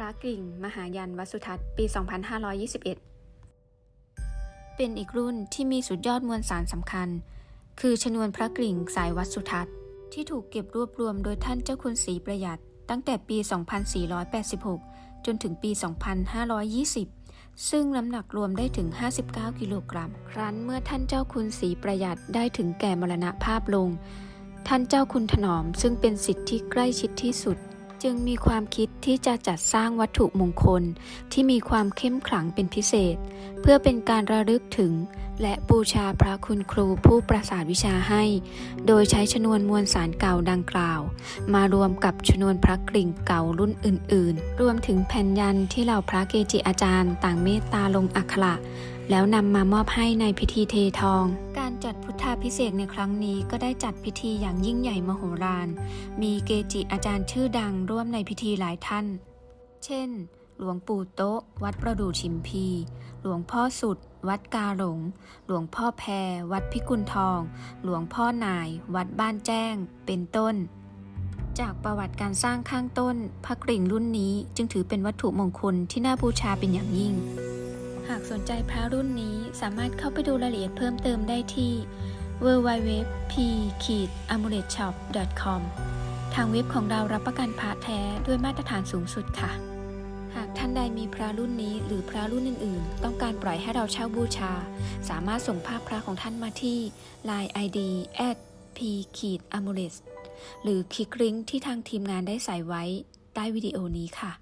ระกริ่ง มหายันวัสุทัศน์ ปี 2521 เป็นอีกรุ่นที่มีสุดยอดมวลสารสำคัญ คือชนวนพระกริ่งสายวัดสุทัศน์ ที่ถูกเก็บรวบรวมโดยท่านเจ้าคุณศรีประหยัด ตั้งแต่ปี 2486 จนถึงปี 2520 ซึ่งน้ำหนักรวมได้ถึง 59 กิโลกรัม ครั้นเมื่อท่านเจ้าคุณศรีประหยัดได้ถึงแก่มรณภาพลง ท่านเจ้าคุณถนอมซึ่งเป็นสิทธิ์ที่ใกล้ชิดที่สุด จึงมีความคิดที่จะจัดสร้างวัตถุมงคลที่มีความเข้มขลังเป็นพิเศษ เพื่อเป็นการระลึกถึง และบูชาพระคุณครูผู้ประสาทวิชาให้ โดยใช้ชนวนมวลสารเก่าดังกล่าว มารวมกับชนวนพระกริ่งเก่ารุ่นอื่น ๆ รวมถึงแผ่นยันที่เหล่าพระเกจิอาจารย์ ต่างเมตตาลงอักขระแล้วนำมามอบให้ในพิธีเททอง การจัดพุทธาพิเศษในครั้งนี้ก็ได้จัดพิธีอย่างยิ่งใหญ่มโหฬารมีเกจิอาจารย์ชื่อดังร่วมในพิธีหลายท่าน เช่น หลวงปู่โต๊ะ วัดประดู่ชิมพี หลวงพ่อสุด วัดกาหลง หลวงพ่อแพร วัดพิกุลทอง หลวงพ่อนาย วัดบ้านแจ้ง เป็นต้น จากประวัติการสร้างข้างต้นพระกริ่งรุ่นนี้จึงถือเป็นวัตถุมงคลที่น่าบูชาเป็นอย่างยิ่ง หากสนใจพระรุ่นนี้สามารถเข้าไปดูรายละเอียดเพิ่มเติมได้ที่ www.p-amuletshop.com ทางเว็บของเรารับประกันพระแท้ด้วยมาตรฐานสูงสุดค่ะ หากท่านใดมีพระรุ่นนี้หรือพระรุ่นอื่น ๆ ต้องการปล่อยให้เราเช่าบูชา สามารถส่งภาพพระของท่านมาที่ Line ID at p-amulet หรือคลิกลิงก์ที่ทางทีมงานได้ใส่ไว้ใต้วิดีโอนี้ค่ะ